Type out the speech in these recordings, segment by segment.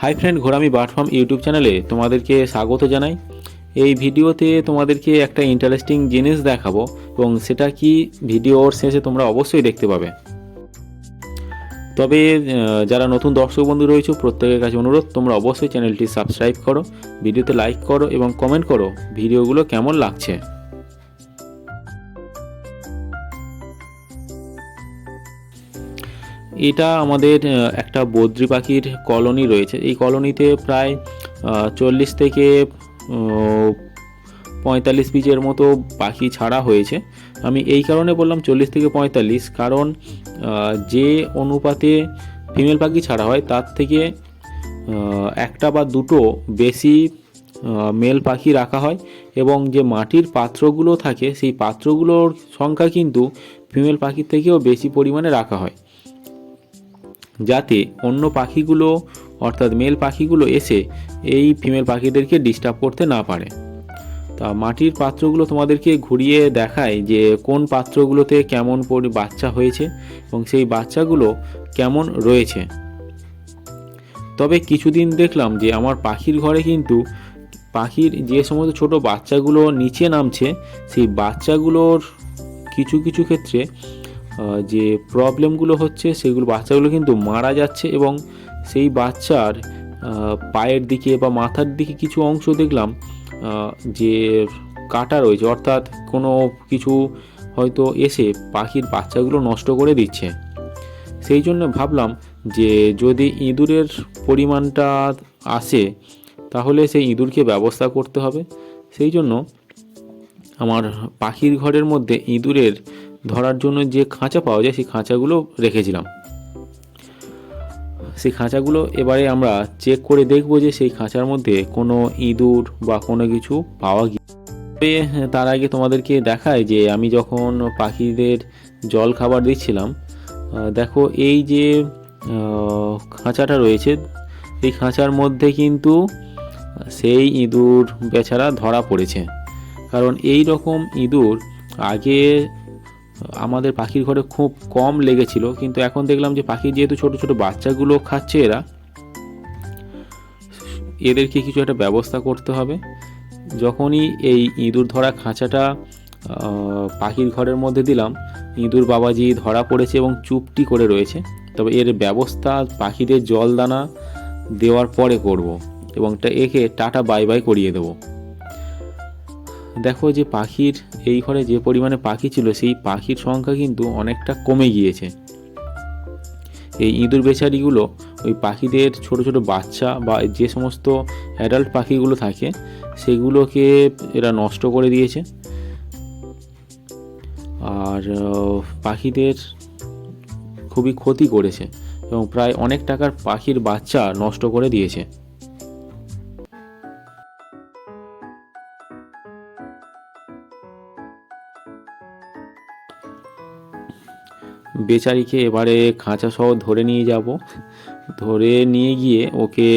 High friend ঘোরামি bird YouTube চ্যানেলে তোমাদেরকে স্বাগত জানাই। এই ভিডিওতে তোমাদেরকে একটা ইন্টারেস্টিং জিনিস দেখাবো এবং সেটা কি ভিডিওর শেষে তোমরা অবশ্যই দেখতে পাবে। তবে যারা নতুন দর্শক বন্ধু রয়েছে, প্রত্যেকের কাছে অনুরোধ, তোমরা অবশ্যই চ্যানেলটি সাবস্ক্রাইব করো ভিডিওতে লাইক করো এবং কমেন্ট করো ভিডিওগুলো কেমন লাগছে। এটা আমাদের একটা বদ্রি পাখির কলোনি রয়েছে। এই কলোনিতে প্রায় চল্লিশ থেকে পঁয়তাল্লিশ পিচের মতো পাখি ছাড়া হয়েছে। আমি এই কারণে বললাম চল্লিশ থেকে পঁয়তাল্লিশ, কারণ যে অনুপাতে ফিমেল পাখি ছাড়া হয়, তার থেকে একটা বা দুটো বেশি মেল পাখি রাখা হয় এবং যে মাটির পাত্রগুলো থাকে, সেই পাত্রগুলোর সংখ্যা কিন্তু ফিমেল পাখির থেকেও বেশি পরিমাণে রাখা হয়। যাতে অন্য পাখিগুলো, অর্থাৎ মেল পাখিগুলো এসে এই ফিমেল পাখিদেরকে ডিস্টার্ব করতে না পারে। তা মাটির পাত্রগুলো তোমাদেরকে ঘুরিয়ে দেখায় যে কোন পাত্রগুলোতে কেমন পরি বাচ্চা হয়েছে এবং সেই বাচ্চাগুলো কেমন রয়েছে। তবে কিছুদিন দেখলাম যে আমার পাখির ঘরে কিন্তু পাখির যে সমস্ত ছোট বাচ্চাগুলো নিচে নামছে, সেই বাচ্চাগুলোর কিছু কিছু ক্ষেত্রে যে প্রবলেমগুলো হচ্ছে সেগুলো, বাচ্চাগুলো কিন্তু মারা যাচ্ছে এবং সেই বাচ্চার পায়ের দিকে বা মাথার দিকে কিছু অংশ দেখলাম যে কাটা রয়েছে, অর্থাৎ কোনো কিছু হয়তো এসে পাখির বাচ্চাগুলো নষ্ট করে দিচ্ছে। সেই জন্য ভাবলাম যে যদি ইঁদুরের পরিমাণটা আসে, তাহলে সেই ইঁদুরকে ব্যবস্থা করতে হবে। সেই জন্য আমার পাখির ঘরের মধ্যে ইঁদুরের ধরার জন্য যে খাঁচা পাওয়া যায়, সেই খাঁচাগুলো রেখেছিলাম। সেই খাঁচাগুলো এবারে আমরা চেক করে দেখব যে সেই খাঁচার মধ্যে কোনো ইঁদুর বা কোনো কিছু পাওয়া গিয়ে তবে তার আগে তোমাদেরকে দেখায় যে আমি যখন পাখিদের জল খাবার দিচ্ছিলাম দেখো এই যে খাঁচাটা রয়েছে, এই খাঁচার মধ্যে কিন্তু সেই ইঁদুর বেচারা ধরা পড়েছে। কারণ এই রকম ইঁদুর আগে আমাদের পাখির ঘরে খুব কম লেগেছিল, কিন্তু এখন দেখলাম যে পাখির যেহেতু ছোট ছোট বাচ্চাগুলো খাচ্ছে এরা, এদেরকে কিছু একটা ব্যবস্থা করতে হবে। যখনই এই ইঁদুর ধরা খাঁচাটা পাখির ঘরের মধ্যে দিলাম, ইঁদুর বাবাজি ধরা পড়েছে এবং চুপটি করে রয়েছে। তবে এর ব্যবস্থা পাখিদের জল দানা দেওয়ার পরে করব এবং একে টাটা বাই বাই করিয়ে দেবো। দেখো যে পাখির, এই ঘরে যে পরিমাণে পাখি ছিল, সেই পাখির সংখ্যা কিন্তু অনেকটা কমে গিয়েছে। এই ইঁদুর বেচারিগুলো, ওই পাখিদের ছোট ছোট বাচ্চা বা যে সমস্ত অ্যাডাল্ট পাখিগুলো থাকে, সেগুলোকে এরা নষ্ট করে দিয়েছে। আর পাখিদের খুবই ক্ষতি করেছে এবং প্রায় অনেক টাকার পাখির বাচ্চা নষ্ট করে দিয়েছে। বেচারিকে এবারে খাঁচা সহ ধরে নিয়ে যাব। ধরে নিয়ে গিয়ে ওকে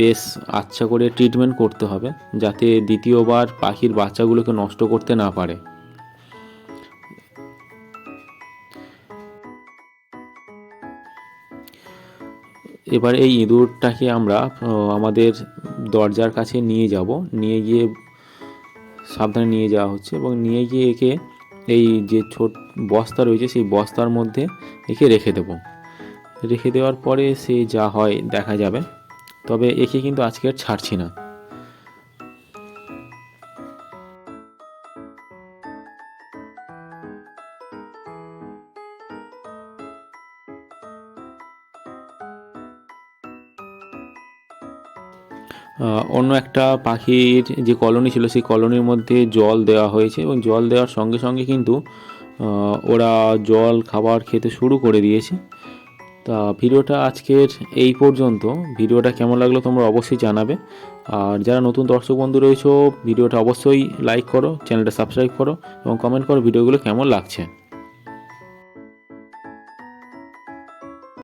বেশ আচ্ছা করে ট্রিটমেন্ট করতে হবে, যাতে দ্বিতীয়বার পাখির বাচ্চাগুলোকে নষ্ট করতে না পারে। এবার এই ইঁদুরটাকে আমরা আমাদের দরজার কাছে নিয়ে যাব। নিয়ে গিয়ে সাবধানে নিয়ে যাওয়া হচ্ছে এবং নিয়ে গিয়ে একে এই যে ছোট বস্তা রয়েছে, সেই বস্তার মধ্যে একে রেখে দেব। রেখে দেওয়ার পরে সে যা হয় দেখা যাবে। তবে একে কিন্তু আজকে আর ছাড়ছি না। অন্য একটা পাখির যে কলোনি ছিল, সেই কলোনির মধ্যে জল দেওয়া হয়েছে এবং জল দেওয়ার সঙ্গে সঙ্গে কিন্তু ওরা জল, খাবার খেতে শুরু করে দিয়েছে। তা ভিডিওটা আজকের এই পর্যন্ত। ভিডিওটা কেমন লাগল তোমরা অবশ্যই জানাবে। আর যারা নতুন দর্শক বন্ধু রয়েছো, ভিডিওটা অবশ্যই লাইক করো, চ্যানেলটা সাবস্ক্রাইব করো এবং কমেন্ট করো ভিডিওগুলো কেমন লাগছে।